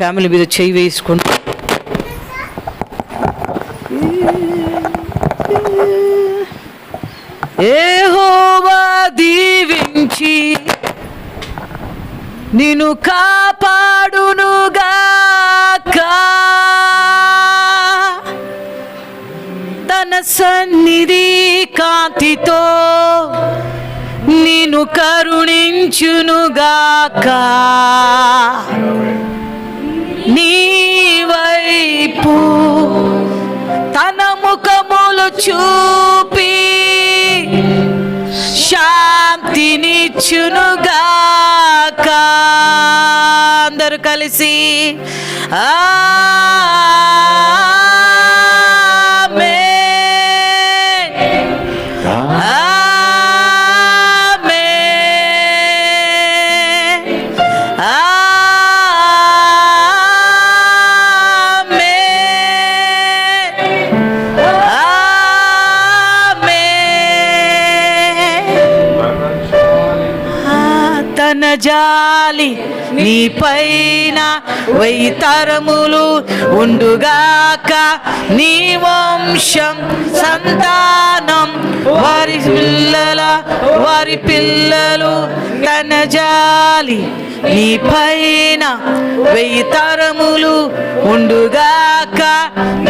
Family మీద చేయి వేసుకుంటూ ఏహోవా దీవించి నిన్ను కాపాడునుగాక. తన సన్నిధి కాంతితో నిన్ను కరుణించునుగాక. చూపి శాంతినిచ్చునుగాక. అందరూ కలిసి ఆ తన జాలి నీ పైన వెయ్యి తరములు ఉండుగాక నీ వంశం సంతానం వారి పిల్లల వారి పిల్లలు తన జాలి నీ పైన వెయ్యి తరములు ఉండుగాక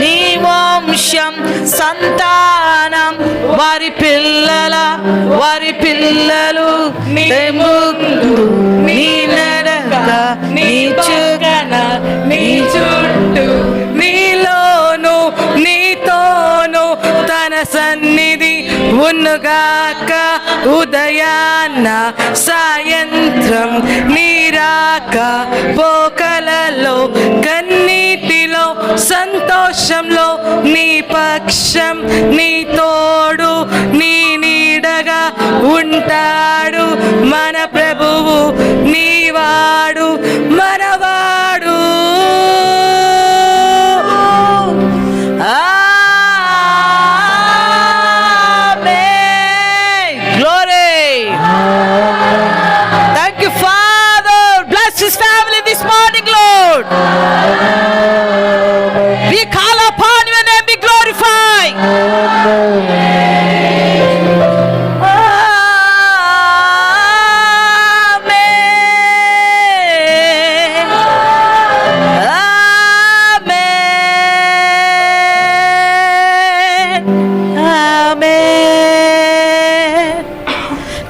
నీ వంశం సంతానం వారి పిల్లల వారి పిల్లలు ముందు నీ నడక నీ నీ చుట్టూ నీలోను నీతోను తన సన్నిధి ఉన్నగాక ఉదయాన్న సాయంత్రం నీరాక పోకలలో కన్నీటిలో సంతోషంలో నీ పక్షం నీతో Humanap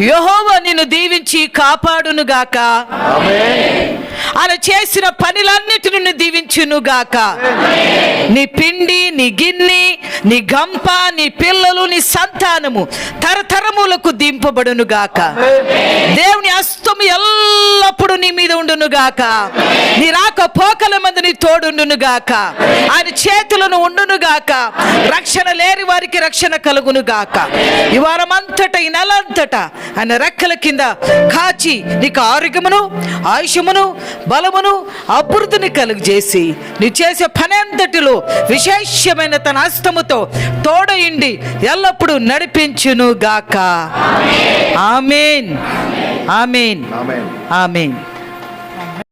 యెహోవా నిన్ను దీవించి కాపాడును గాక. అలా చేసిన పనులన్నిటి నిన్ను దీవించును గాక. నీ పిండి నీ గిన్నె నీ గంప నీ పిల్లలు నీ సంతానము తరతరములకు దింపబడును గాక. దేవుని అస్తము ఎల్లప్పుడూ నీ మీద ఉండును గాక? నీ రాక పోకల మంది నీ తోడుండును గాక? ఆయన చేతులను ఉండును గాక? రక్షణ లేని వారికి రక్షణ కలుగును గాక? ఈ వారమంతట ఈ నెలంతట ఆయన రెక్కల కింద కాచి నీకు ఆరోగ్యమును ఆయుషమును బలమును అభివృద్ధిని కలుగజేసి నీ చేసే పని అంతటిలో విశేషమైన తన హస్తముతో తోడయిండి ఎల్లప్పుడూ నడిపించును గాక. ఆమెన్. ఆమెన్. ఆమెన్.